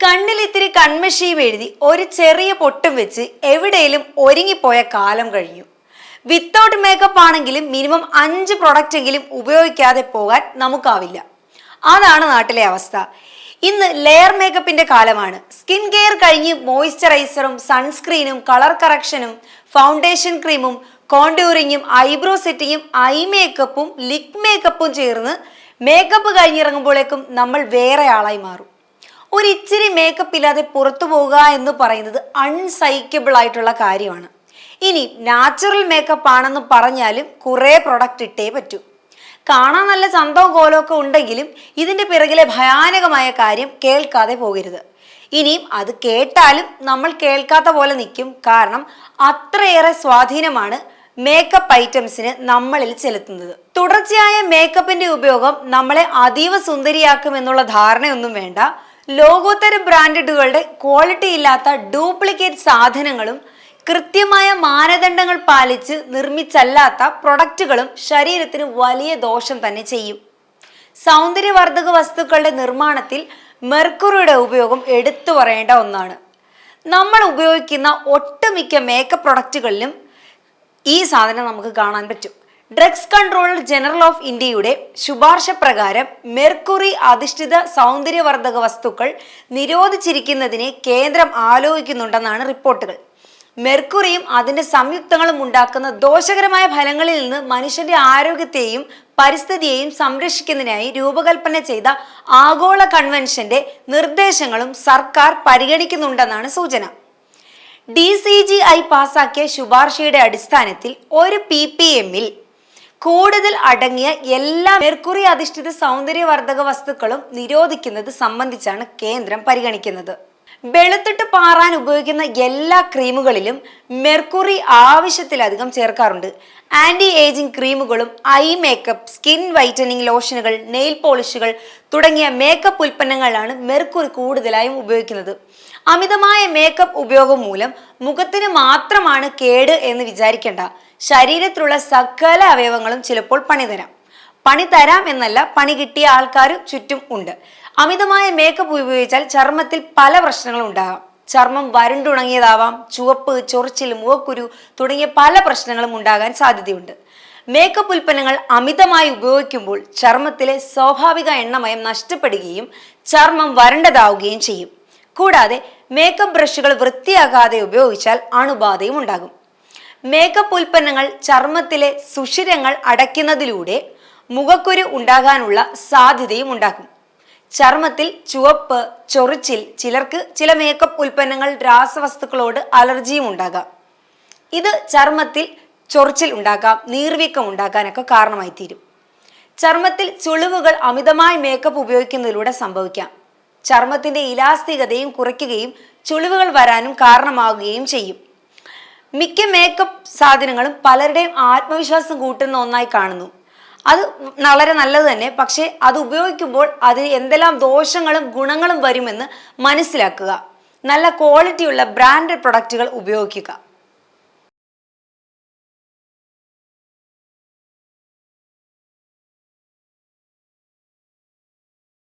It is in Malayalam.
കണ്ണിൽ ഇത്തിരി കൺമഷിയും എഴുതി ഒരു ചെറിയ പൊട്ടും വെച്ച് എവിടെയും ഒരുങ്ങിപ്പോയ കാലം കഴിഞ്ഞു. വിത്തൗട്ട് മേക്കപ്പ് ആണെങ്കിലും മിനിമം അഞ്ച് പ്രൊഡക്റ്റ് എങ്കിലും ഉപയോഗിക്കാതെ പോകാൻ നമുക്കാവില്ല. അതാണ് നാട്ടിലെ അവസ്ഥ. ഇന്ന് ലെയർ മേക്കപ്പിന്റെ കാലമാണ്. സ്കിൻ കെയർ കഴിഞ്ഞ് മോയ്സ്ചറൈസറും സൺസ്ക്രീനും കളർ കറക്ഷനും ഫൗണ്ടേഷൻ ക്രീമും കോണ്ടൂറിങ്ങും ഐബ്രോ സെറ്റിങ്ങും ഐ മേക്കപ്പും ലിപ് മേക്കപ്പും ചേർന്ന് മേക്കപ്പ് കഴിഞ്ഞിറങ്ങുമ്പോഴേക്കും നമ്മൾ വേറെ ആളായി മാറും. ഒരു ഇച്ചിരി മേക്കപ്പ് ഇല്ലാതെ പുറത്തു പോകുക എന്ന് പറയുന്നത് അൺസൈക്കബിൾ ആയിട്ടുള്ള കാര്യമാണ്. ഇനി നാച്ചുറൽ മേക്കപ്പ് ആണെന്ന് പറഞ്ഞാലും കുറേ പ്രൊഡക്റ്റ് ഇട്ടേ പറ്റൂ. കാണാൻ നല്ല ചന്തവും കോലമൊക്കെ ഉണ്ടെങ്കിലും ഇതിന്റെ പിറകിലെ ഭയാനകമായ കാര്യം കേൾക്കാതെ പോകരുത്. ഇനിയും അത് കേട്ടാലും നമ്മൾ കേൾക്കാത്ത പോലെ നിൽക്കും. കാരണം അത്രയേറെ സ്വാധീനമാണ് മേക്കപ്പ് ഐറ്റംസിന് നമ്മളിൽ ചെലുത്തുന്നത്. തുടർച്ചയായ മേക്കപ്പിന്റെ ഉപയോഗം നമ്മളെ അതീവ സുന്ദരിയാക്കും എന്നുള്ള ധാരണയൊന്നും വേണ്ട. ലോകോത്തര ബ്രാൻഡുകളുടെ ക്വാളിറ്റി ഇല്ലാത്ത ഡ്യൂപ്ലിക്കേറ്റ് സാധനങ്ങളും കൃത്യമായ മാനദണ്ഡങ്ങൾ പാലിച്ച് നിർമ്മിച്ചല്ലാത്ത പ്രൊഡക്റ്റുകളും ശരീരത്തിന് വലിയ ദോഷം തന്നെ ചെയ്യും. സൗന്ദര്യവർദ്ധക വസ്തുക്കളുടെ നിർമ്മാണത്തിൽ മെർക്കുറിയുടെ ഉപയോഗം എടുത്തു പറയേണ്ട ഒന്നാണ്. നമ്മൾ ഉപയോഗിക്കുന്ന ഒട്ടുമിക്ക മേക്കപ്പ് പ്രൊഡക്റ്റുകളിലും ഈ സാധനം നമുക്ക് കാണാൻ പറ്റും. ഡ്രഗ്സ് കൺട്രോളർ ജനറൽ ഓഫ് ഇന്ത്യയുടെ ശുപാർശ പ്രകാരം മെർക്കുറി അധിഷ്ഠിത സൗന്ദര്യവർദ്ധക വസ്തുക്കൾ നിരോധിച്ചിരിക്കുന്നതിനെ കേന്ദ്രം ആലോചിക്കുന്നുണ്ടെന്നാണ് റിപ്പോർട്ടുകൾ. മെർക്കുറിയും അതിന്റെ സംയുക്തങ്ങളും ഉണ്ടാക്കുന്ന ദോഷകരമായ ഫലങ്ങളിൽ നിന്ന് മനുഷ്യന്റെ ആരോഗ്യത്തെയും പരിസ്ഥിതിയെയും സംരക്ഷിക്കുന്നതിനായി രൂപകൽപ്പന ചെയ്ത ആഗോള കൺവെൻഷന്റെ നിർദ്ദേശങ്ങളും സർക്കാർ പരിഗണിക്കുന്നുണ്ടെന്നാണ് സൂചന. ഡി സി ജി ഐ പാസാക്കിയ ശുപാർശയുടെ അടിസ്ഥാനത്തിൽ ഒരു പി പി എമ്മിൽ കൂടുതൽ അടങ്ങിയ എല്ലാ മെർക്കുറി അധിഷ്ഠിത സൗന്ദര്യവർദ്ധക വസ്തുക്കളും നിരോധിക്കുന്നത് സംബന്ധിച്ചാണ് കേന്ദ്രം പരിഗണിക്കുന്നത്. വെളുത്തിട്ട് പാറാൻ ഉപയോഗിക്കുന്ന എല്ലാ ക്രീമുകളിലും മെർക്കുറി ആവശ്യത്തിലധികം ചേർക്കാറുണ്ട്. ആന്റി ഏജിംഗ് ക്രീമുകളും ഐ മേക്കപ്പ് സ്കിൻ വൈറ്റനിങ് ലോഷനുകൾ നെയിൽ പോളിഷുകൾ തുടങ്ങിയ മേക്കപ്പ് ഉൽപ്പന്നങ്ങളാണ് മെർക്കുറി കൂടുതലായും ഉപയോഗിക്കുന്നത്. അമിതമായ മേക്കപ്പ് ഉപയോഗം മൂലം മുഖത്തിന് മാത്രമാണ് കേട് എന്ന് വിചാരിക്കേണ്ട. ശരീരത്തിലുള്ള സകല അവയവങ്ങളും ചിലപ്പോൾ പണി തരാം പണി തരാം എന്നല്ല പണി കിട്ടിയ ആൾക്കാർ ചുറ്റും ഉണ്ട്. അമിതമായ മേക്കപ്പ് ഉപയോഗിച്ചാൽ ചർമ്മത്തിൽ പല പ്രശ്നങ്ങളും ഉണ്ടാകാം. ചർമ്മം വരണ്ടുണങ്ങിയതാവാം ചുവപ്പ് ചൊറിച്ചിൽ മുഖക്കുരു തുടങ്ങിയ പല പ്രശ്നങ്ങളും ഉണ്ടാകാൻ സാധ്യതയുണ്ട്. മേക്കപ്പ് ഉൽപ്പന്നങ്ങൾ അമിതമായി ഉപയോഗിക്കുമ്പോൾ ചർമ്മത്തിലെ സ്വാഭാവിക എണ്ണമയം നഷ്ടപ്പെടുകയും ചർമ്മം വരണ്ടതാവുകയും ചെയ്യും. കൂടാതെ മേക്കപ്പ് ബ്രഷുകൾ വൃത്തിയാകാതെ ഉപയോഗിച്ചാൽ അണുബാധയും ഉണ്ടാകും. മേക്കപ്പ് ഉൽപ്പന്നങ്ങൾ ചർമ്മത്തിലെ സുഷിരങ്ങൾ അടയ്ക്കുന്നതിലൂടെ മുഖക്കുരു ഉണ്ടാകാനുള്ള സാധ്യതയും ഉണ്ടാക്കും. ചർമ്മത്തിൽ ചുവപ്പ് ചൊറിച്ചിൽ ചിലർക്ക് ചില മേക്കപ്പ് ഉൽപ്പന്നങ്ങൾ രാസവസ്തുക്കളോട് അലർജിയും ഉണ്ടാകാം. ഇത് ചർമ്മത്തിൽ ചൊറിച്ചിൽ ഉണ്ടാക്കാം നീർവീക്കം ഉണ്ടാക്കാനൊക്കെ കാരണമായി തീരും ചർമ്മത്തിൽ ചുളിവുകൾ അമിതമായി മേക്കപ്പ് ഉപയോഗിക്കുന്നതിലൂടെ സംഭവിക്കാം. ചർമ്മത്തിന്റെ ഇലാസ്തികതയും കുറയ്ക്കുകയും ചുളിവുകൾ വരാനും കാരണമാവുകയും ചെയ്യും. മിക്ക മേക്കപ്പ് സാധനങ്ങളും പലരുടെയും ആത്മവിശ്വാസം കൂട്ടുന്ന ഒന്നായി കാണുന്നു. അത് വളരെ നല്ലത് തന്നെ. പക്ഷേ അത് ഉപയോഗിക്കുമ്പോൾ അതിന് എന്തെല്ലാം ദോഷങ്ങളും ഗുണങ്ങളും വരുമെന്ന് മനസ്സിലാക്കുക. നല്ല ക്വാളിറ്റിയുള്ള ബ്രാൻഡഡ് പ്രൊഡക്റ്റുകൾ ഉപയോഗിക്കുക.